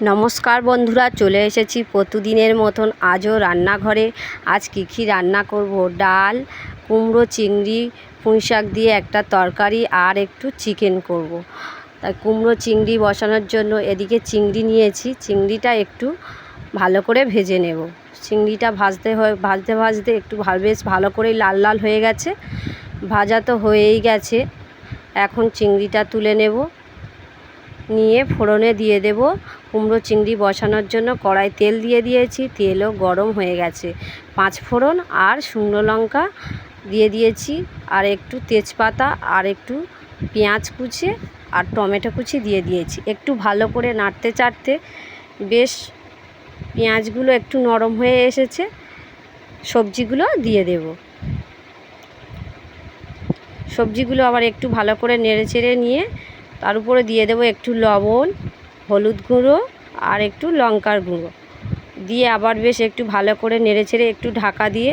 নমস্কার বন্ধুরা, চলে এসেছি প্রতিদিনের মতন আজও রান্নাঘরে। আজ কী কী রান্না করব? ডাল, কুমড়ো, চিংড়ি, পুঁই শাক দিয়ে একটা তরকারি আর একটু চিকেন করব। তাই কুমড়ো, চিংড়ি বসানোর জন্য এদিকে চিংড়ি নিয়েছি। চিংড়িটা একটু ভালো করে ভেজে নেব। চিংড়িটা ভাজতে হয়, ভাজতে ভাজতে একটু বেশ ভালো করেই লাল লাল হয়ে গেছে। ভাজা তো হয়েই গেছে। এখন চিংড়িটা তুলে নেব। নিয়ে ফোড়নে দিয়ে দেব। কুমড়ো চিংড়ি বসানোর জন্য কড়াই তেল দিয়ে দিয়েছি। তেলও গরম হয়ে গেছে। পাঁচ ফোড়ন আর শুকনো লঙ্কা দিয়ে দিয়েছি। আর একটু তেজপাতা আর একটু পেঁয়াজ কুচি আর টমেটো কুচি দিয়ে দিয়েছি। একটু ভালো করে নাড়তে চাড়তে বেশ পেঁয়াজগুলো একটু নরম হয়ে এসেছে। সবজিগুলো দিয়ে দেব। সবজিগুলো আবার একটু ভালো করে নেড়ে চেড়ে নিয়ে তার উপরে দিয়ে দেবো একটু লবণ, হলুদ গুঁড়ো আর একটু লঙ্কার গুঁড়ো। দিয়ে আবার বেশ একটু ভালো করে নেড়ে ছেড়ে একটু ঢাকা দিয়ে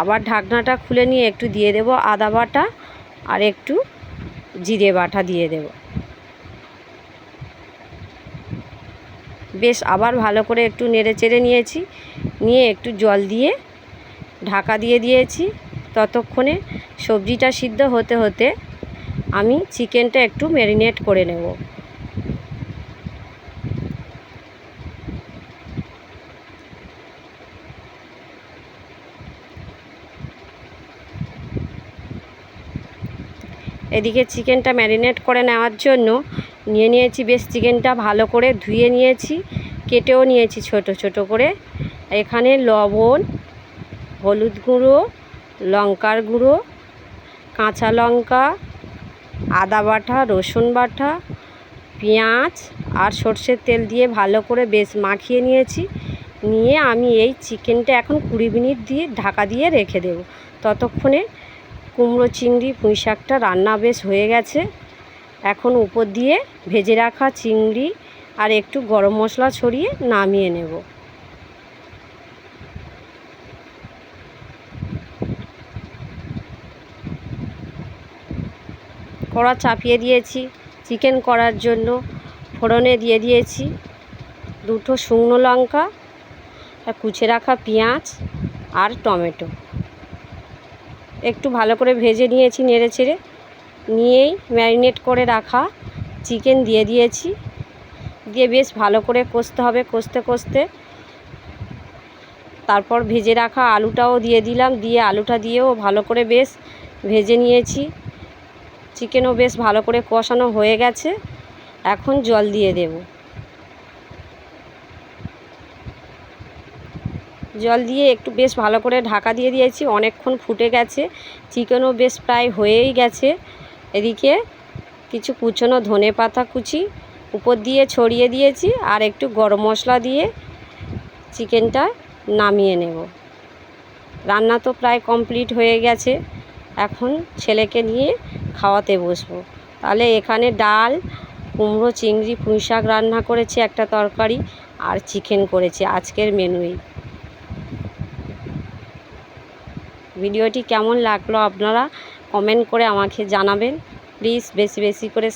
আবার ঢাকনাটা খুলে নিয়ে একটু দিয়ে দেবো আদা বাটা আর একটু জিরে বাটা দিয়ে দেব। বেশ আবার ভালো করে একটু নেড়ে চেড়ে নিয়েছি, নিয়ে একটু জল দিয়ে ঢাকা দিয়ে দিয়েছি। ততক্ষণে সবজিটা সিদ্ধ হতে হতে আমি চিকেনটা একটু ম্যারিনেট করে নেব। এদিকে চিকেনটা ম্যারিনেট করে নেওয়ার জন্য নিয়ে নিয়েছি বেশ চিকেনটা ভালো করে ধুয়ে নিয়েছি, কেটেও নিয়েছি ছোট ছোট করে। এখানে লবণ, হলুদ গুঁড়ো, লঙ্কার গুঁড়ো, কাঁচা লঙ্কা আদা বাটা, রসুন বাটা, পেঁয়াজ আর সর্ষের তেল দিয়ে ভালো করে বেশ মাখিয়ে নিয়েছি। নিয়ে আমি এই চিকেনটা এখন কুড়ি মিনিট দিয়ে ঢাকা দিয়ে রেখে দেব। ততক্ষণে কুমড়ো, চিংড়ি, পুঁই শাকটা রান্না বেশ হয়ে গেছে। এখন উপর দিয়ে ভেজে রাখা চিংড়ি আর একটু গরম মশলা ছড়িয়ে নামিয়ে নেব। কড়া চাপিয়ে দিয়েছি চিকেন করার জন্য। ফোড়নে দিয়ে দিয়েছি দুটো শুকনো লঙ্কা কুচে রাখা পেঁয়াজ আর টমেটো। একটু ভালো করে ভেজে নিয়েছি নেড়ে ছেড়ে নিয়েই ম্যারিনেট করে রাখা চিকেন দিয়ে দিয়েছি। দিয়ে বেশ ভালো করে কষতে হবে, কষতে কষতে। তারপর ভেজে রাখা আলুটাও দিয়ে দিলাম, দিয়ে আলুটা দিয়েও ভালো করে বেশ ভেজে নিয়েছি। চিকেনও বেশ ভালো করে কষানো হয়ে গেছে। এখন জল দিয়ে দেব। জল দিয়ে একটু বেশ ভালো করে ঢাকা দিয়ে দিয়েছি, অনেকক্ষণ ফুটে গেছে। চিকেনও বেশ প্রায় হয়েই গেছে। এদিকে কিছু কুচনো ধনে পাতা কুচি উপর দিয়ে ছড়িয়ে দিয়েছি আর একটু গরম মশলা দিয়ে চিকেনটা নামিয়ে নেব। রান্না তো প্রায় কমপ্লিট হয়ে গেছে। এখন ছেলেকে নিয়ে খাওয়াতে বসবো। তাহলে এখানে ডাল, কুমড়ো, চিংড়ি পুঁই শাক রান্না করেছি, একটা তরকারি আর চিকেন করেছি আজকের মেনুই। ভিডিওটি কেমন লাগল আপনারা কমেন্ট করে আমাকে জানাবেন। প্লিজ বেশি বেশি করে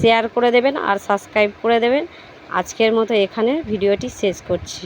শেয়ার করে দেবেন আর সাবস্ক্রাইব করে দেবেন। আজকের মতো এখানে ভিডিওটি শেষ করছি।